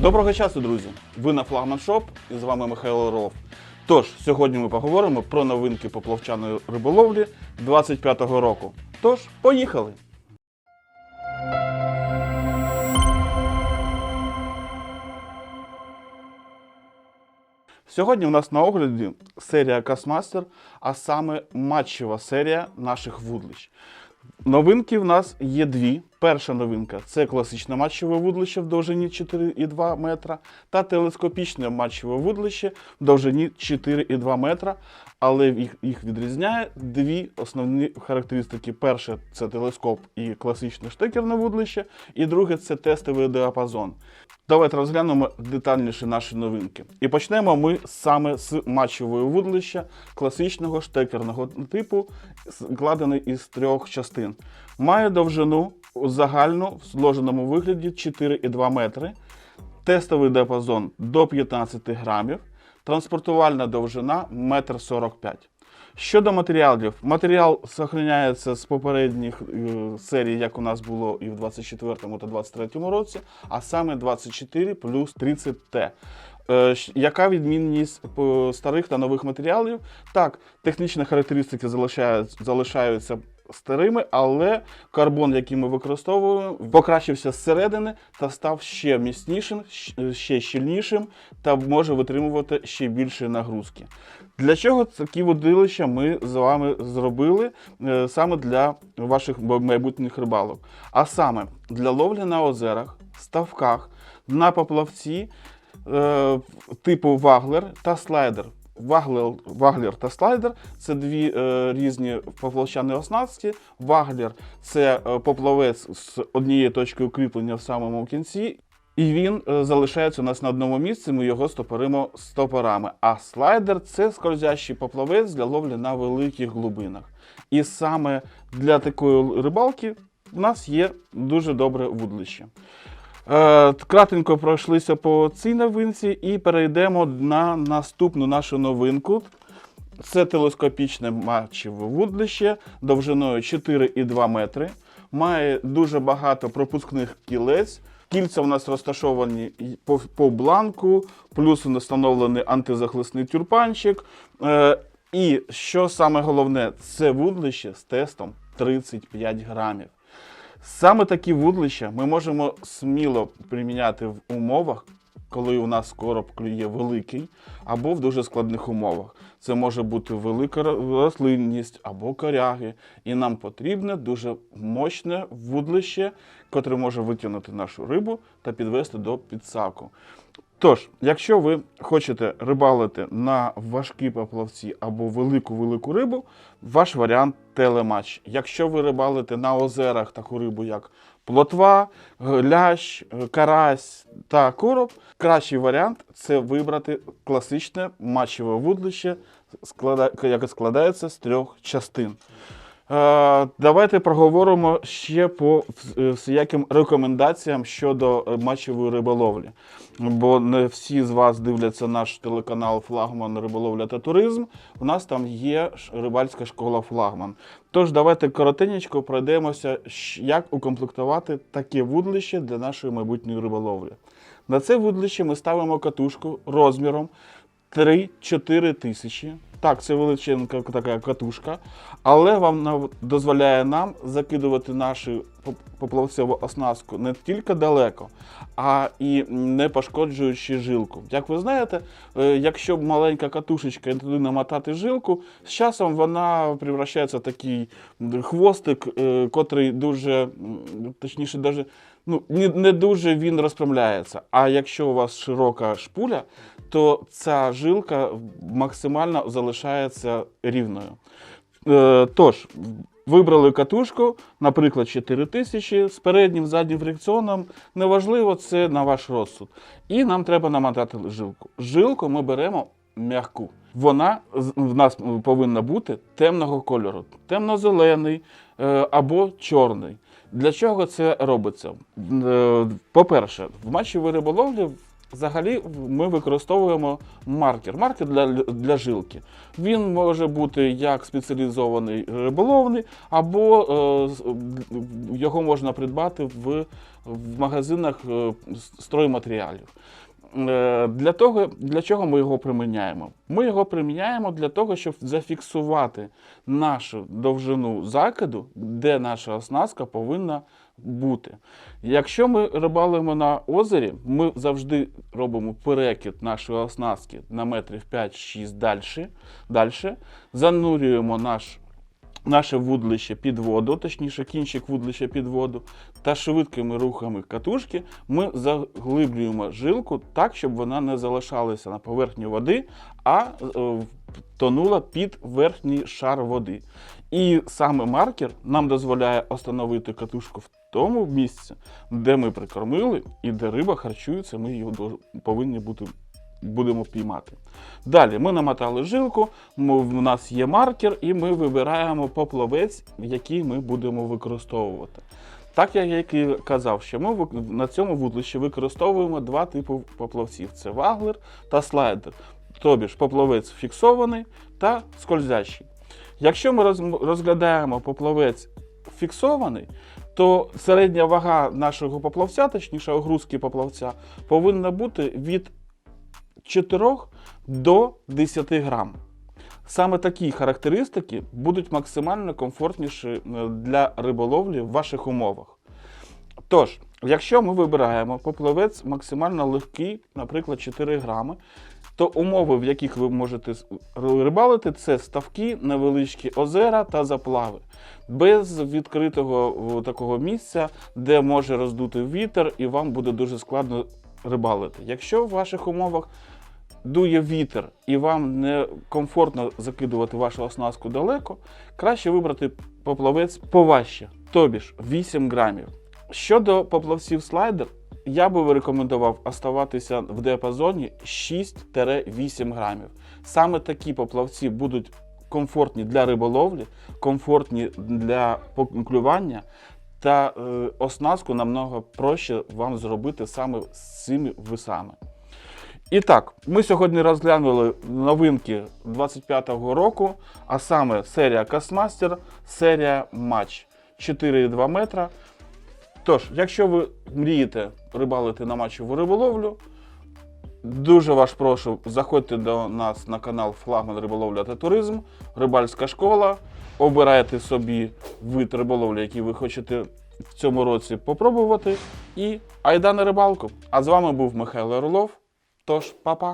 Доброго часу, друзі! Ви на Флагман Шоп і з вами Михайло Орлов. Тож, сьогодні ми поговоримо про новинки поплавчаної риболовлі 25-го року. Тож, поїхали! Сьогодні у нас на огляді серія Касмастер, а саме матчева серія наших вудлищ. Новинки в нас є дві. Перша новинка це класичне матчеве вудлище в довжині 4,2 метра та телескопічне матчеве вудлище в довжині 4,2 метра. Але їх, відрізняє дві основні характеристики. Перше це телескоп і класичне штекерне вудлище, і друге це тестовий діапазон. Давайте розглянемо детальніше наші новинки. І почнемо ми саме з матчевого вудлища класичного штекерного типу, складений із трьох частин. Має довжину загальну в зложеному вигляді 4,2 метри, тестовий діапазон до 15 грамів, транспортувальна довжина 1,45 м. Щодо матеріалів, матеріал зберігається з попередніх е, серій, як у нас було і в 24 та 23 році, а саме 24 плюс 30Т. Е, Яка відмінність старих та нових матеріалів? Так, технічні характеристики залишаються старими, але карбон, який ми використовуємо, покращився зсередини та став ще міцнішим, ще щільнішим та може витримувати ще більше нагрузки. Для чого такі водилища ми з вами зробили е, саме для ваших майбутніх рибалок? А саме для ловлі на озерах, ставках, на поплавці е, типу ваглер та слайдер. Ваглер, ваглер та слайдер це дві е, різні поплавчані оснастки. Ваглер це е, поплавець з однією точкою кріплення в самому кінці. І він е, залишається у нас на одному місці, ми його стопоримо стопорами. А слайдер це скользящий поплавець для ловлі на великих глибинах. І саме для такої рибалки в нас є дуже добре вудлище. Е, Кратенько пройшлися по цій новинці і перейдемо на наступну нашу новинку. Це телескопічне матчеве вудлище довжиною 4,2 метри. Має дуже багато пропускних кілець. Кільця у нас розташовані по, по бланку, плюс встановлений антизахисний тюрпанчик. Е, і що саме головне, це вудлище з тестом 35 грамів. Саме такі вудлища ми можемо сміло приміняти в умовах, коли у нас короб клює великий, або в дуже складних умовах. Це може бути велика рослинність або коряги. І нам потрібне дуже мощне вудлище, котре може витягнути нашу рибу та підвести до підсаку. Тож, якщо ви хочете рибалити на важкі поплавці або велику-велику рибу, ваш варіант телематч. Якщо ви рибалите на озерах таку рибу, як плотва, лящ, карась та короб, кращий варіант це вибрати класичне матчеве вудлище, яке складається з трьох частин. Е, Давайте проговоримо ще по вс- всяким рекомендаціям щодо е, матчевої риболовлі. Бо не всі з вас дивляться наш телеканал Флагман Риболовля та туризм. У нас там є рибальська школа Флагман. Тож давайте коротенько пройдемося, як укомплектувати таке вудлище для нашої майбутньої риболовлі. На це вудлище ми ставимо катушку розміром 3-4 тисячі. Так, це величенька така катушка, але вам дозволяє нам закидувати нашу поплавцеву оснастку не тільки далеко, а і не пошкоджуючи жилку. Як ви знаєте, е, якщо маленька катушечка і туди намотати жилку, з часом вона превращається в такий хвостик, е, котрий дуже, точніше, даже, ну, не дуже він розпрямляється. А якщо у вас широка шпуля, то ця жилка максимально залишається рівною. Е, Тож, вибрали катушку, наприклад, 4000 з переднім заднім фрикціоном. Неважливо, це на ваш розсуд. І нам треба намотати жилку. Жилку ми беремо м'яку. Вона в нас повинна бути темного кольору, темно-зелений е, або чорний. Для чого це робиться? Е, По-перше, в матчевій риболовлі Взагалі ми використовуємо маркер. Маркер для, для жилки. Він може бути як спеціалізований риболовний, або е, його можна придбати в, в магазинах е, стройматеріалів. Е, Для того, для чого ми його приміняємо? Ми його приміняємо для того, щоб зафіксувати нашу довжину закиду, де наша оснастка повинна бути. Якщо ми рибалимо на озері, ми завжди робимо перекид нашої оснастки на метрів 5-6 далі, далі занурюємо наш наше вудлище під воду, точніше кінчик вудлища під воду, та швидкими рухами катушки ми заглиблюємо жилку так, щоб вона не залишалася на поверхні води, а е, тонула під верхній шар води. І саме маркер нам дозволяє остановити катушку в тому місці, де ми прикормили і де риба харчується, ми її повинні бути будемо піймати. Далі ми намотали жилку, в нас є маркер, і ми вибираємо поплавець, який ми будемо використовувати. Так як я і казав, що ми на цьому вудлищі використовуємо два типи поплавців: це ваглер та слайдер. Тобі ж поплавець фіксований та скользящий. Якщо ми розглядаємо поплавець фіксований, то середня вага нашого поплавця, точніше огрузки поплавця, повинна бути від 4 до 10 грам. Саме такі характеристики будуть максимально комфортніші е, для риболовлі в ваших умовах. Тож, якщо ми вибираємо поплавець максимально легкий, наприклад, 4 грами, то умови, в яких ви можете рибалити, це ставки, невеличкі озера та заплави. Без відкритого такого місця, де може роздути вітер, і вам буде дуже складно рибалити. Якщо в ваших умовах дує вітер і вам не комфортно закидувати вашу оснастку далеко, краще вибрати поплавець поважче, тобі ж 8 грамів. Щодо поплавців слайдер, я би рекомендував оставатися в діапазоні 6-8 грамів. Саме такі поплавці будуть комфортні для риболовлі, комфортні для клювання, та е, оснастку намного проще вам зробити саме з цими весами. І так, ми сьогодні розглянули новинки 25-го року, а саме серія Касмастер, серія Матч 4,2 метра. Тож, якщо ви мрієте рибалити на матчову риболовлю, дуже вас прошу, заходьте до нас на канал Флагман Риболовля та Туризм, Рибальська школа. Обирайте собі вид риболовлі, який ви хочете в цьому році попробувати. І айда на рибалку. А з вами був Михайло Орлов. Тож, па-па!